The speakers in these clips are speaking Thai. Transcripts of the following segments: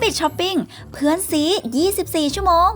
Rabbit Shopping เพื่อนซี 24 ชั่วโมง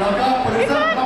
แล้วก็โปรดิวเซอร์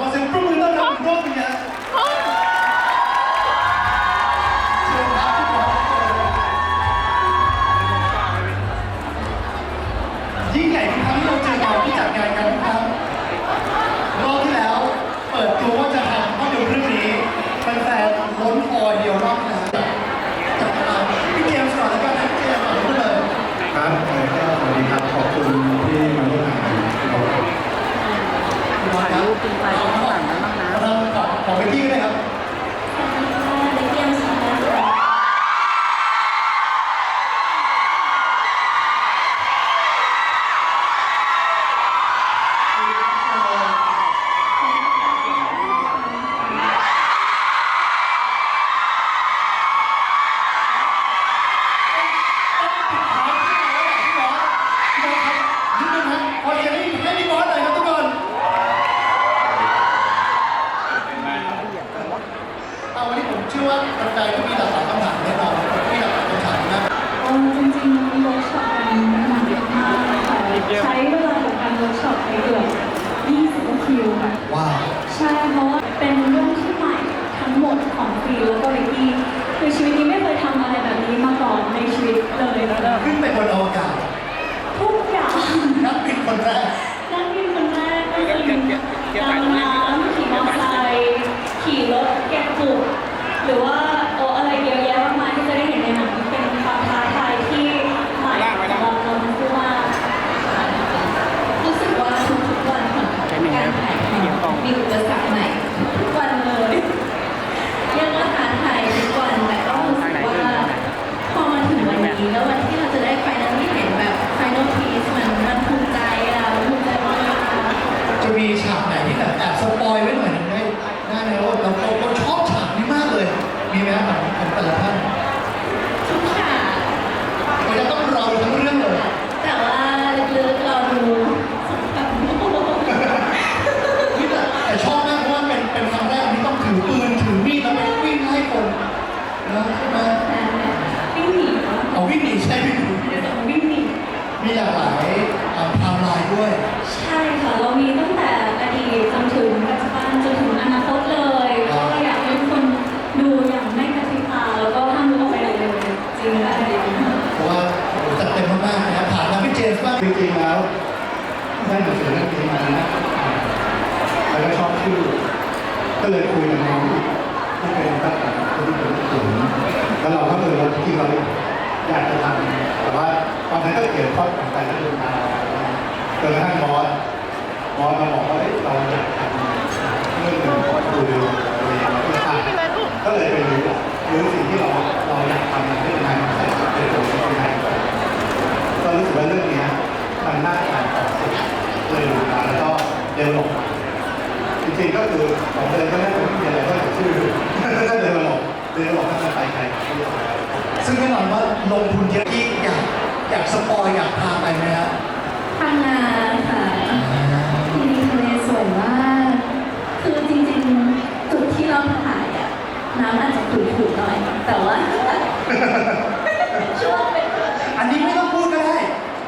หรือว่า วิ่งหนีเหรอเอาวิ่งหนีใช่วิ่งหนีเดี๋ยวจะวิ่งหนีมีหลากหลายอ่าไทม์ไลน์ด้วย ใช่ค่ะ เรามีตั้งแต่อดีตจนถึงปัจจุบันจนถึงอนาคตเลยก็อยากให้ทุกคนดูอย่างไม่กระพริบตาแล้วก็ห้ามลุกออกไปไหนเลยจริงและจริงเพราะว่าโอ้โหจัดเต็มมากๆนะครับผ่านมาพี่เจมส์บ้างจริงๆแล้วได้หนังสือเรื่องนี้มานะอ่านแล้วก็ชอบชื่อก็เลยคุยกับน้องที่เป็นนักแต่งคนที่เป็นศูนย์แล้วเราก็เลยว่าจริงๆเราอยากจะทำแต่ว่าต อนนั้นก็เกิดข้อตัดสินใจที่เดินทางจนกระทั่งบอสบอสมาบอกว่าเฮ้ยเราอยากทำเรื่องหนึ่งขออะไรอย่างเงี้ยก็อ่าก็เลยไปรู้รู้สิ่งที่เราเราอยากทำมันได้ยังไงมันใส่เป็นตัวเป็นยังไงก็รู้สึกว่าเรื่องนี้มันน่าอ่านต่อสุดเลยดูมาแล้วก็เดินหลงจริงๆก็คือผมเดินก็ไม่ได้มีอะไรก็ชื่อก็เดินหลงเดินหลงก็จะไปไกลซึ่งแน่นอนว่าลงทุนเยอะที่ อยากอยากสปอยอยากพาไปไหมครับทำงานค่ะที่นี่ทะเลสวยมากคือจริงๆจุดที่เราถ่ายอะน้ำอาจจะขุ่นๆหน่อย แต่ว่า ช่วงเป็นอันนี้ไม่ต้องพูดก็ได้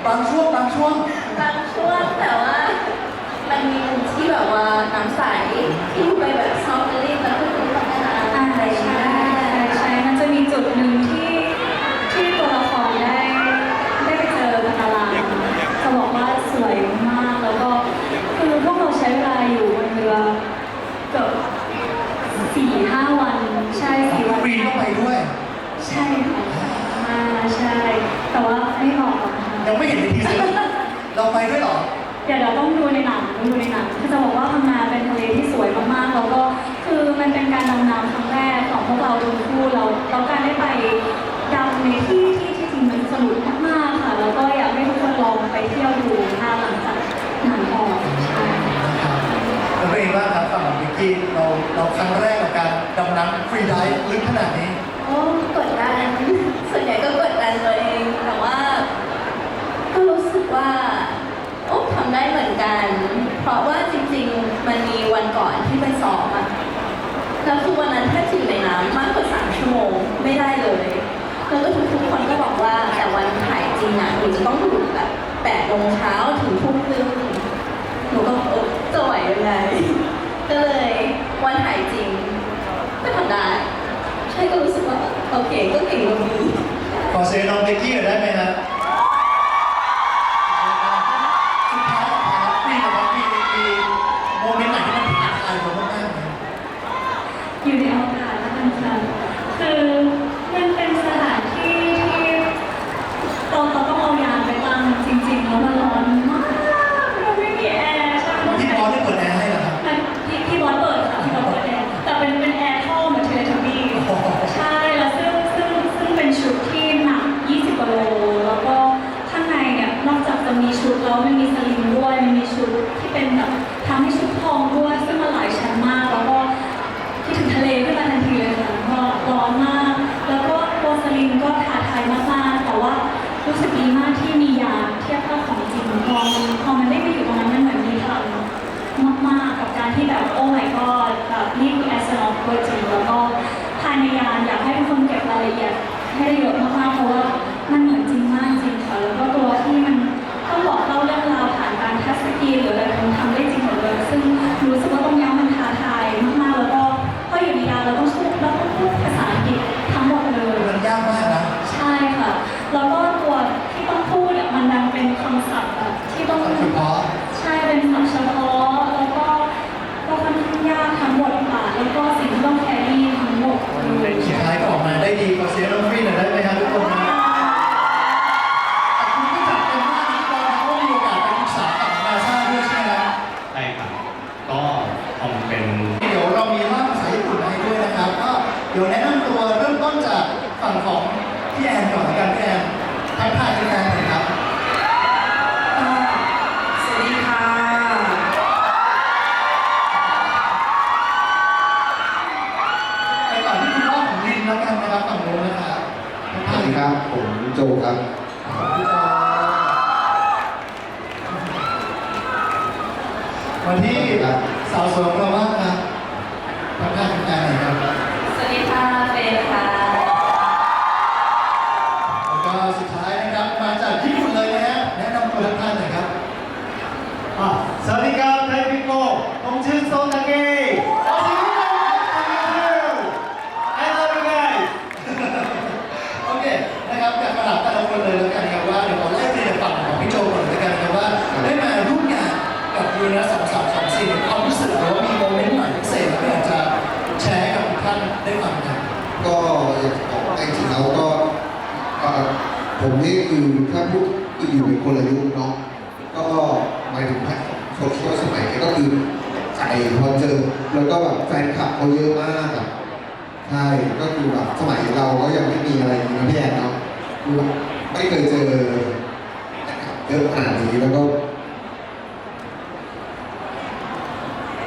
บางช่วงบางช่วง บางช่วงแต่ว่า มันมีมุมที่แบบว่าน้ำใสที่ไปแบบซอฟต์ลิงแล้วก็ดูพัฒนา อ่า อะไร ใช่ ใช่ ใช่มันจะมีจุดหนึ่งที่ที่ตัวละครได้ได้ไปเจอพนาลาจะบอก ว่าสวยมากแล้วก็คือพวกเราใช้เวลาอยู่บนเรือเกือบสี่ห้าวันใช่สี่วันฟรีเข้าไปด้วย ใช่ค่ะมาใช่ แต่ว่าไม่บอกหรอกนะคะยังไม่เห็นในทีเซอร์เราไปด้วยเหรอ เดี๋ยวเราต้องดูในหนังต้องดูในหนังคือจะบอกว่าพังงาเป็นทะเลที่สวยมากๆแล้วก็คือมันเป็นการดำน้ำครั้งแรกของพวกเราทั้งคู่เราแล้วการได้ไปดำในที่ที่ที่จริงมันสนุกมากๆค่ะ แล้วก็อยากให้ทุกคนลอง ไปเที่ยวดูถ้าหลังจากหนังออกใช่ครับแล้วเป็นไงบ้างครับฝั่งของวิกกี้เราเราครั้งแรกกับการดำน้ำฟรีไดิฟลึกขนาดนี้ โอ้กดดันส่วนใหญ่ก็กดดันตัวเอง แต่ว่า ก็รู้สึกว่าโอ้ทำได้เหมือนกัน เพราะว่าจริง ๆ มันมีวันก่อนที่ไปซ้อมอะแล้วคือวันนั้นถ้าอยู่ในน้ำมากกว่าสามชั่วโมงไม่ได้เลย แล้วก็ทุกๆคนก็บอกว่าแต่วันถ่ายจริงอะหนูจะต้องอยู่แบบ แปดโมงเช้าถึงทุ่มครึ่งหนูก็เออจะไหวยังไง ก็เลยวันถ่ายจริงก็ทำได้ ใช่ก็รู้สึกว่า โอเคก็เก่งกว่านี้ขอเซน้องเบกกี้หน่อยได้ไหมครับ ผมโจครัวันที่สาวสวยของเราบ้างครับทำหาทำกานหน่อยครับสวัสดีค่ะเฟย์ค่ะแล้วก็สุดท้ายนะครับมาจากญี่ปุ่นเลยนะฮะแนะนำตัวทักทายหน่อยครับอะสวัสดีครับ ได้ฟังกันก็อยากบอกว่าจริงๆแล้วก็ผมนี่คือถ้าพูดคืออยู่ในคนละยุคเนาะก็หมายถึงว่าโซเชีสมัยนี้ก็คือใจพอเจอแล้วก็แบบแฟนคลับเขาเยอะมากอะใช่ก็คือแบบสมัยเราก็ยังไม่มีอะไรอนี้ะพี่แอนเนาะคือแบบไม่เคยเจอเยอะขนาดนี้แล้วก็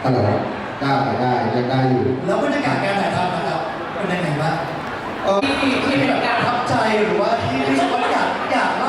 อะไรวะได้ได้ยังได้อยู่ แล้วบรรยากาศการถ่ายทำ เป็นไหนบ้างที่ที่แบบปรทับใจหรือว่าที่ที่ชอบอยากอยากมาก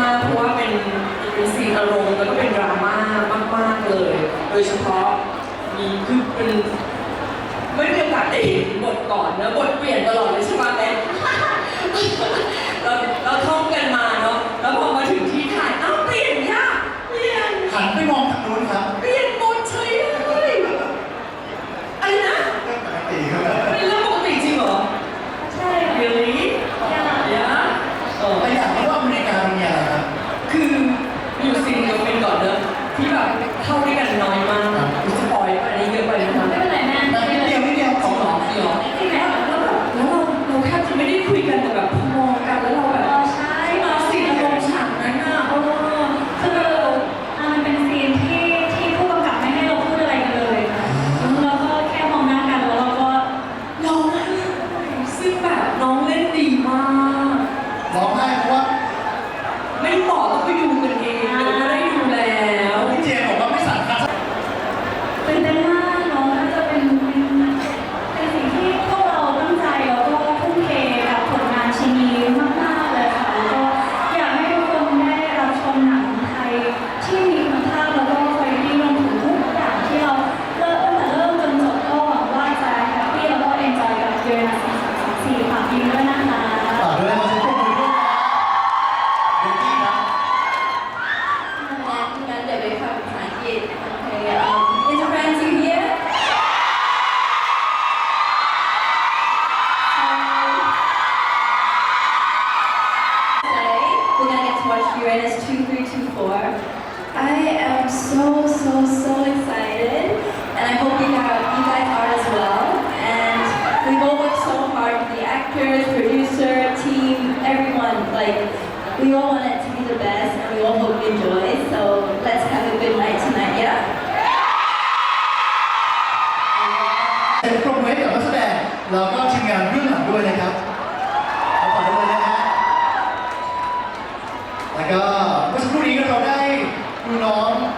มากๆ เพราะว่าเป็นเป็นซีนอารมณ์แล้วก็เป็นดราม่ามากๆเลย โดยเฉพาะมีคือเป็นไม่ได้มีโอกาสได้เห็นบทก่อนนะบทเปลี่ยนตลอดเลยใช่ไหมแม่เราเราท่องกันมาเนาะแล้วพอมาถึงที่ถ่ายเอ้าเปลี่ยนค่ะเปลี่ยน หันไปมอง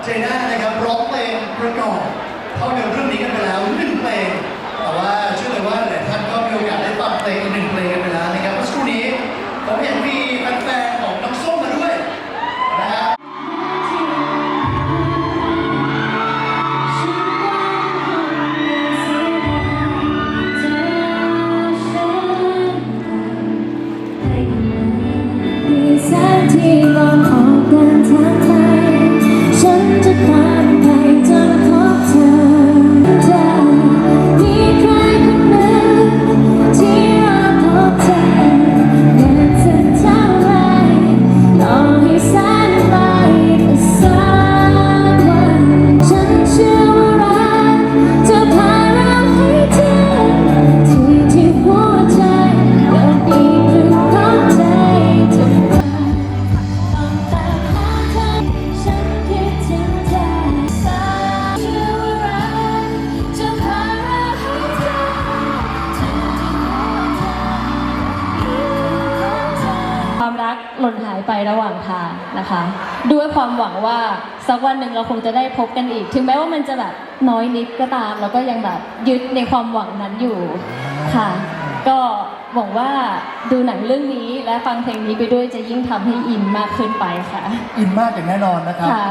เจน่านะครับร้องเพลงประกอบเข้าเดินเรื่องนี้กันไปแล้ว หนึ่งเราคงจะได้พบกันอีก ถึงแม้ว่ามันจะแบบน้อยนิดก็ตาม เราก็ยังแบบยึดในความหวังนั้นอยู่ค่ะ ก็หวังว่าดูหนังเรื่องนี้และฟังเพลงนี้ไปด้วยจะยิ่งทำให้อินมากขึ้นไปค่ะ อินมากอย่างแน่นอนนะครับ ค่ะ